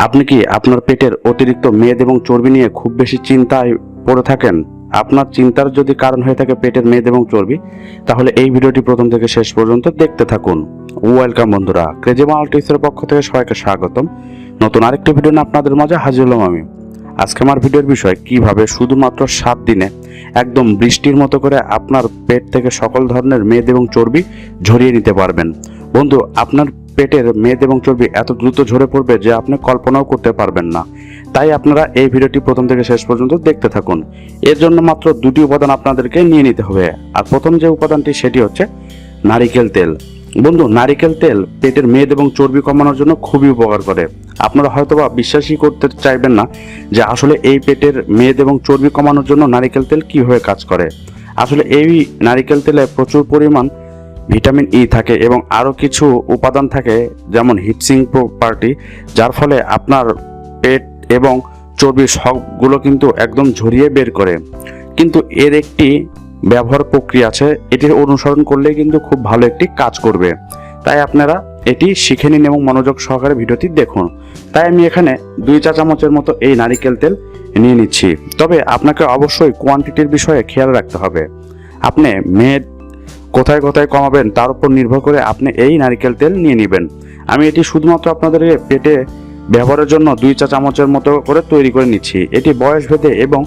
আপনি কি আপনার পেটের অতিরিক্ত মেদ এবং চর্বি নিয়ে খুব বেশি চিন্তায় পড়ে থাকেন? আপনার চিন্তার যদি কারণ হয়ে থাকে পেটের মেদ এবং চর্বি, তাহলে এই ভিডিওটি প্রথম থেকে শেষ পর্যন্ত দেখতে থাকুন। ওয়েলকাম বন্ধুরা, ক্রেজি মাল্টিসের পক্ষ থেকে সবাইকে স্বাগতম। নতুন আরেকটি ভিডিও নিয়ে আপনাদের মাঝে হাজির হলাম আমি। আজকে আমার ভিডিওর বিষয়, কীভাবে শুধুমাত্র সাত দিনে একদম বৃষ্টির মতো করে আপনার পেট থেকে সকল ধরনের মেদ এবং চর্বি ঝরিয়ে নিতে পারবেন। বন্ধু, আপনার পেটের মেদ এবং চর্বি এত দ্রুত ঝরে পড়বে যে আপনি কল্পনাও করতে পারবেন না। তাই আপনারা এই ভিডিওটি প্রথম থেকে শেষ পর্যন্ত দেখতে থাকুন। এর জন্য মাত্র দুটি উপাদান আপনাদেরকে নিয়ে নিতে হবে। আর প্রথম যে উপাদানটি, সেটি হচ্ছে নারিকেল তেল। বন্ধু, নারিকেল তেল পেটের মেদ এবং চর্বি কমানোর জন্য খুবই উপকার করে। আপনারা হয়তোবা বিশ্বাসই করতে চাইবেন না যে আসলে এই পেটের মেদ এবং চর্বি কমানোর জন্য নারিকেল তেল কীভাবে কাজ করে। আসলে এই নারিকেল তেলে প্রচুর পরিমাণ ভিটামিন ই থাকে এবং আরও কিছু উপাদান থাকে, যেমন হিটসিং প্রপার্টি যার ফলে আপনার পেট এবং চর্বি সবগুলো কিন্তু একদম ঝরিয়ে বের করে। কিন্তু এর একটি ব্যবহার প্রক্রিয়া আছে, এটি অনুসরণ করলে কিন্তু খুব ভালো একটি কাজ করবে। তাই আপনারা এটি শিখে নিন এবং মনোযোগ সহকারে ভিডিওটি দেখুন। তাই আমি এখানে দুই চা চামচের মতো এই নারিকেল তেল নিয়ে নিচ্ছি। তবে আপনাকে অবশ্যই কোয়ান্টিটির বিষয়ে খেয়াল রাখতে হবে। আপনি মেদ কোথায় কোথায় কমাবেন তার উপর নির্ভর করে আপনি এই নারকেল তেল নিয়ে নেবেন। আমি এটি শুধুমাত্র আপনাদের পেটে ব্যবহারের জন্য দুই চা চামচের মতো করে তৈরি করে নিচ্ছি। এটি বয়স ভেদে এবং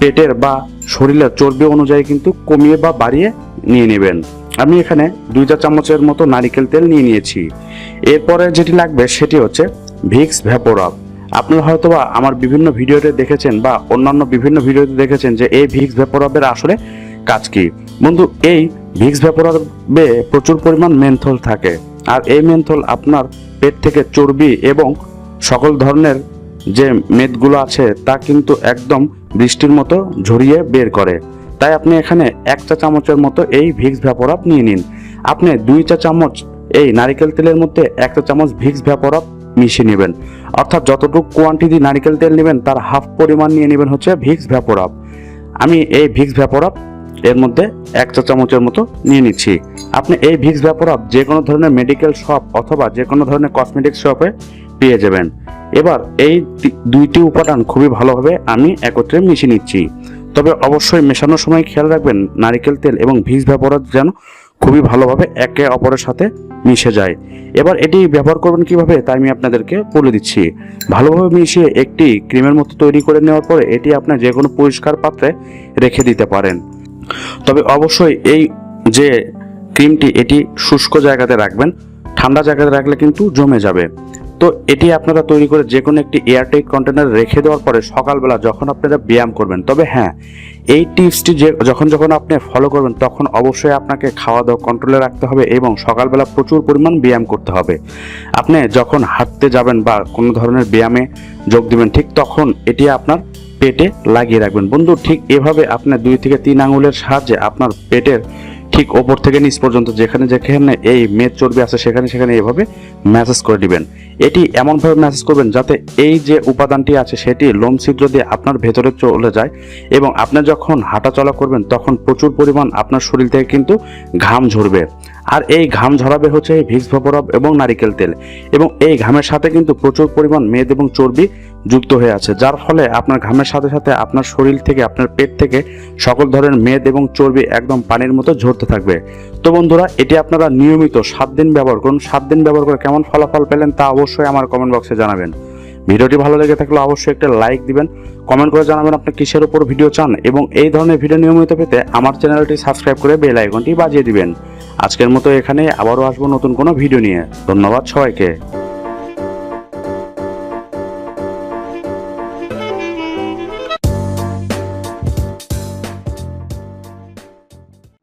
পেটের বা শরীরের চর্বি অনুযায়ী কিন্তু কমিয়ে বা বাড়িয়ে নিয়ে নেবেন। আমি এখানে দুই চা চামচের মতো নারিকেল তেল নিয়ে নিয়েছি। এরপরে যেটি লাগবে সেটি হচ্ছে ভিক্স ভ্যাপোরাপ আপনারা হয়তোবা আমার বিভিন্ন ভিডিওতে দেখেছেন বা অন্যান্য বিভিন্ন ভিডিওতে দেখেছেন যে এই ভিক্স ভ্যাপোরাপের আসলে কাজ কি। বন্ধু, এই ভিক্স ভ্যাপোরাবে প্রচুর পরিমাণ মেন্থল থাকে। আর এই মেন্থল আপনার পেট থেকে চর্বি এবং সকল ধরনের যে মেদগুলো আছে, তা কিন্তু একদম বৃষ্টির মতো ঝরিয়ে বের করে। তাই আপনি এখানে এক চা চামচের মতো এই ভিক্স ভ্যাপোরাপ নিয়ে নিন। আপনি দুই চা চামচ এই নারিকেল তেলের মধ্যে এক চা চামচ ভিক্স ভ্যাপোরাপ মিশিয়ে নেবেন। অর্থাৎ যতটুকু কোয়ান্টিটি নারিকেল তেল নেবেন, তার হাফ পরিমাণ নিয়ে নেবেন হচ্ছে ভিক্স ভ্যাপোরাপ আমি এই ভিক্স ভ্যাপোরাপ এর মধ্যে এক চা চামচের মতো নিয়ে নিচ্ছি। আপনি এই ভিক্স ভ্যাপোরাপ যে কোনো ধরনের মেডিকেল শপ অথবা যে কোনো ধরনের কসমেটিক্স শপে পেয়ে যাবেন। এবার এই দুইটি উপাদান খুবই ভালোভাবে আমি একত্রে মিশিয়ে নিচ্ছি। তবে অবশ্যই মেশানোর সময় খেয়াল রাখবেন, নারিকেল তেল এবং ভিক্স ভ্যাপোরাপ যেন খুবই ভালোভাবে একে অপরের সাথে মিশে যায়। এবার এটি ব্যবহার করবেন কীভাবে তাই আমি আপনাদেরকে বলে দিচ্ছি। ভালোভাবে মিশিয়ে একটি ক্রিমের মতো তৈরি করে নেওয়ার পরে এটি আপনার যে কোনো পরিষ্কার পাত্রে রেখে দিতে পারেন। তবে অবশ্যই এই যে ক্রিমটি, এটি শুষ্ক জায়গাতে রাখবেন। ঠান্ডা জায়গাতে রাখলে কিন্তু জমে যাবে। তো এটি আপনারা তৈরি করে যে কোনো একটি এয়ারটাইট কন্টেনার রেখে দেওয়ার পরে সকালবেলা যখন আপনারা ব্যায়াম করবেন, তবে হ্যাঁ এই টিপসটি যে যখন যখন আপনি ফলো করবেন, তখন অবশ্যই আপনাকে খাওয়া দাওয়া কন্ট্রোলে রাখতে হবে এবং সকালবেলা প্রচুর পরিমাণ ব্যায়াম করতে হবে। আপনি যখন হাঁটতে যাবেন বা কোনো ধরনের ব্যায়ামে যোগ দিবেন, ঠিক তখন এটি আপনার পেটে লাগিয়ে রাখবেন। বন্ধু, ঠিক এভাবে আপনার দুই থেকে তিন আঙুলের সাহায্যে আপনার পেটের ঠিক ওপর থেকে নিচ পর্যন্ত যেখানে যেখানে এই মেদ চর্বি আছে সেখানে সেখানে এভাবে ম্যাসেজ করে দিবেন এটি এমনভাবে ম্যাসেজ করবেন যাতে এই যে উপাদানটি আছে সেটি লোম ছিদ্র দিয়ে আপনার ভেতরে চলে যায় এবং আপনি যখন হাঁটা চলা করবেন তখন প্রচুর পরিমাণ আপনার শরীর থেকে কিন্তু ঘাম ঝরবে। আর এই ঘাম ঝরাবে হচ্ছে ভিক্স ভপরব এবং নারিকেল তেল। এবং এই ঘামের সাথে কিন্তু প্রচুর পরিমাণ মেদ এবং চর্বি যুক্ত হয়ে আছে, যার ফলে আপনার ঘামের সাথে সাথে আপনার শরীর থেকে, আপনার পেট থেকে সকল ধরনের মেদ এবং চর্বি একদম পানির মতো ঝরতে থাকবে। তো বন্ধুরা, এটি আপনারা নিয়মিত সাত দিন ব্যবহার করুন। সাত দিন ব্যবহার করে কেমন ফলাফল পেলেন তা অবশ্যই আমার কমেন্ট বক্সে জানাবেন। ভিডিওটি ভালো লেগে থাকলে অবশ্যই একটা লাইক দিবেন কমেন্ট করে জানাবেন আপনি কিসের উপর ভিডিও চান এবং এই ধরনের ভিডিও নিয়মিত পেতে আমার চ্যানেলটি সাবস্ক্রাইব করে বেল আইকনটি বাজিয়ে দিবেন। আজকের মতো এখানে আবারও আসব নতুন কোনো ভিডিও নিয়ে। ধন্যবাদ সবাইকে।